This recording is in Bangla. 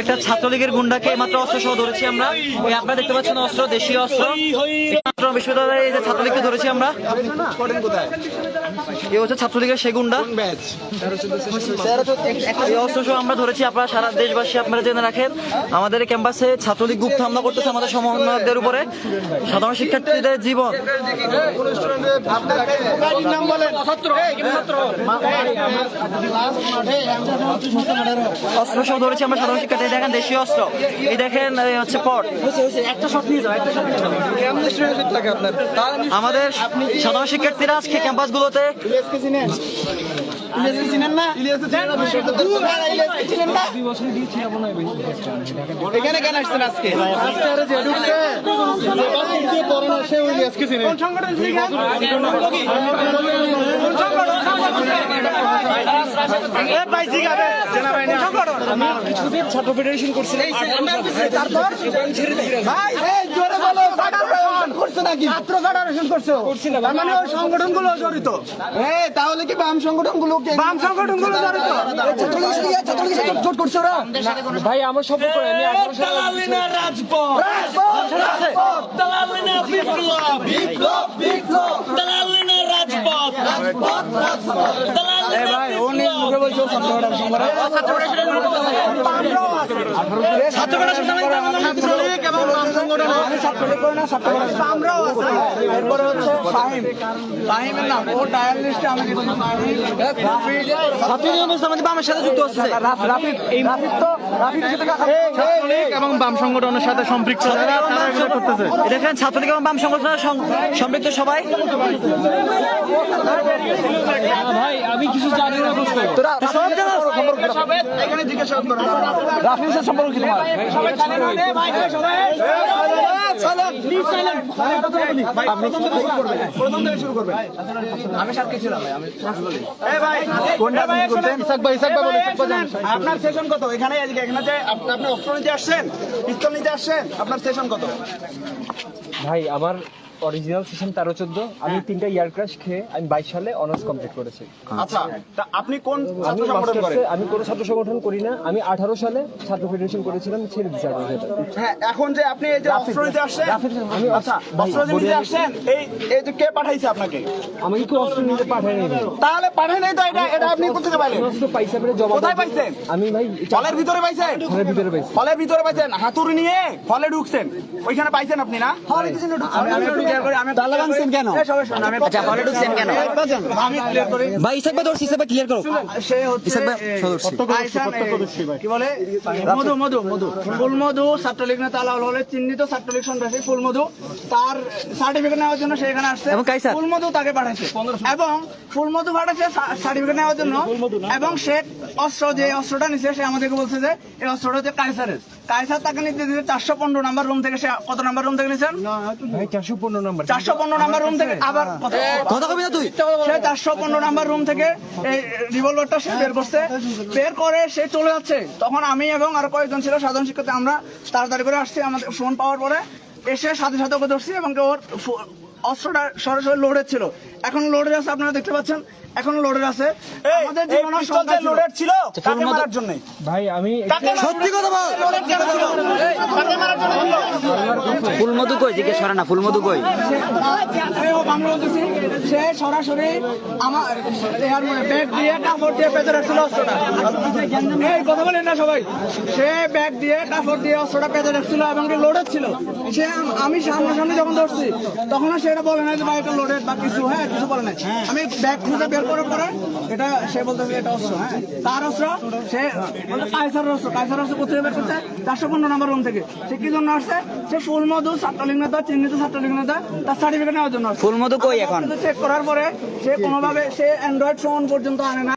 একটা ছাত্রলীগের গুন্ডাকে মাত্র অস্ত্র সহ ধরেছি আমরা আপনারা দেখতে পাচ্ছেন অস্ত্র দেশীয় অস্ত্র মাত্র বিশ্ববিদ্যালয়ে যে ছাত্রলীগকে ধরেছি আমরা এ হচ্ছে ছাত্রলীগের সে গুন্ডা এই অস্ত্র সহ আমরা ধরেছি আপনারা সারা দেশবাসী আপনারা জেনে রাখেন আমাদের ক্যাম্পাসে ছাত্রলীগ গুপ্ত হামলা করতেছে আমাদের সমন্বয়কদের উপরে সাধারণ শিক্ষার্থীদের জীবন অস্ত্র সহ ধরেছি আমরা সাধারণ শিক্ষার্থী। দেখেন দেশীয় অস্ত্র। এই দেখেন হচ্ছে পট। একটা শট নিয়ে যাও একটা আমাদের সাধারণ শিক্ষার্থীরা আজকে ক্যাম্পাসগুলোতে এখানে কেন আসছেন আজকে? ছাত্র ফেডারেশন করছিলেন। ছাত্র ফেডারেশন করছ? তার মানে ওই সংগঠনগুলো জড়িত? এই তাহলে কি বাম সংগঠনগুলো বাম সংগঠনগুলো জড়িত? জোট করছে ওরা। ভাই আমার আমি সালে ভাই ও বলছো এবং বাম আমি ছাত্রলীগ করি না ছাত্র আমরাও আছি। এরপরে হচ্ছে ফাহিম ফাহিমের নাম। ও ডায়াল লিস্টে আমি কিছু ফাহিম রাফিদ। ছাত্রলীগ অবস্থা আমাদের বামের সাথে যুক্ত হচ্ছে। রাফিদ এই রাফিদ তো রাফিদ এবং বাম সংগঠনের সাথে সম্পৃক্ত তারা তারা এগুলো করতেছে। এই দেখেন ছাত্রলীগ এবং বাম সংগঠনের সম্পৃক্ত সবাই। ভাই আমি কিছু জানি না বুঝতে তোরা সব জানো এখানে জিজ্ঞাসা করো। রাফিদের সম্পর্ক কি তোমার আপনার সেশন কত? এখানে আজকে এখানে যে আপনি আপনি অস্ত্র নিতে আসছেন আসছেন আপনার সেশন কত? ভাই আমার অরিজিনাল সেশন তেরো চোদ্দ। আমি তিনটা ইয়ার ক্রাশ খেয়ে আমি বাইশ সালে অনার্স কমপ্লিট করেছি। আচ্ছা তা আপনি কোন আমি ছাত্র সংগঠন করেন? মাস্টার্সে আমি কোনো ছাত্র সংগঠন করি না। আমি আঠারো সালে ছাত্র ফেডারেশন করেছিলাম ছেড়ে দিচ্ছি হ্যাঁ এখন যে আপনি এই যে অস্ত্র নিতে আসছেন আমি আচ্ছা ভাই, অস্ত্র যে আসছেন এই এই যে কে পাঠাইছে আপনাকে? আমাকে কি অস্ত্র নিতে পাঠায় তাহলে পাঠাই নাই তো এটা এটা আপনি কোথা থেকে পাইলেন? অস্ত্র পাইসা পেরে জমা কোথায় পাইছেন? আমি ভাই ফলের ভিতরে পাইছেন? ঘরের ভিতরে পাইছি। ফলের ভিতরে পাইছেন হাতুড়ি নিয়ে ফলে ঢুকছেন। ওইখানে পাইছেন আপনি না? আমি আমি একটু ক্লিয়ার করি আমি তালা ভাঙছেন কেন? আচ্ছা হলে ঢুকছেন কেন? আমি ক্লিয়ার করি ভাই ইসাক ভাই ধরছি ইসাক ভাই ক্লিয়ার করো। সে হচ্ছে ইসাক ভাই, এ, সদস্য। আইসান, এ, কি বলে? মধু মধু মধু। ফুল ছাত্রলীগ নেতা আলাউল হলে চিহ্নিত ছাত্রলীগ সন্ত্রাসী ফুল মধু। তার সার্টিফিকেট নেওয়ার জন্য সে এখানে আসছে। এবং ফুল মধু তাকে পাঠাচ্ছে এবং পাঠাচ্ছে সার্টিফিকেট নেওয়ার জন্য। এবং সে অস্ত্র যে অস্ত্রটা নিচ্ছে সে আমাদেরকে বলছে যে এই অস্ত্রটা হচ্ছে কাইসারের। কাইসার তাকে নিতে দিতে চারশো পনেরো নাম্বার রুম থেকে সে কত নাম্বার রুম থেকে নিচ্ছেন ভাই চারশো পনেরো নম্বর। চারশো পনেরো নাম্বার রুম থেকে আবার কথা কবি তুই সে চারশো পনেরো নাম্বার রুম থেকে এই রিভলভারটা সে বের করছে। বের করে সে চলে যাচ্ছে। তখন আমি এবং আর কয়েকজন ছিল সাধারণ শিক্ষার্থী আমরা তাড়াতাড়ি করে আসছি আমাদের ফোন পাওয়ার পরে। এসে সাথে সাথে ওকে ধরছি এবং ওর অস্ত্রটা সরাসরি লোডের ছিল। এখন লোডের আছে আপনারা দেখতে পাচ্ছেন। এখন লোডের আছে। আমাদের জীবনের সংখ্যা লোডের ছিল। কাকে মারার জন্য? ভাই আমি সত্যি কথা বল। লোডের কেন ছিল? কাকে মারার জন্য ছিল? ফুলমধু কই? জিজ্ঞেস করে না ফুলমধু কই? ও বাংলা সে সরাসরি আমার এর মনে ব্যাগ দিয়ে কাপড় দিয়ে পেতে রাখছিল অস্ত্রটা। এই কথা বলেন না সবাই। সে ব্যাগ দিয়ে কাপড় দিয়ে অস্ত্রটা পেতে রাখছিল এবং লোডেড ছিল। সে আম- আমি সামনাসামনি যখন ধরছি তখন সেটা বলে না যে ভাই এটা লোডেড বা কিছু। হ্যাঁ কিছু বলে না আমি ব্যাগ খুঁজে বের করার পরে এটা সে বলতেছে এটা অস্ত্র হ্যাঁ? তার অস্ত্র সে বলতে কায়সার অস্ত্র কায়সার অস্ত্র কোথায় বের করছে? চারশো পনেরো নম্বর রুম থেকে। সে কি জন্য আসছে? সে ফুল মধু ছাত্রলীগ নেতা চিহ্নিত ছাত্রলীগ নেতা তার সার্টিফিকেট নেওয়ার জন্য ফুল ফুলমধু কই এখন চেক করার পরে সে কোনোভাবে সে অ্যান্ড্রয়েড ফোন পর্যন্ত আনে না।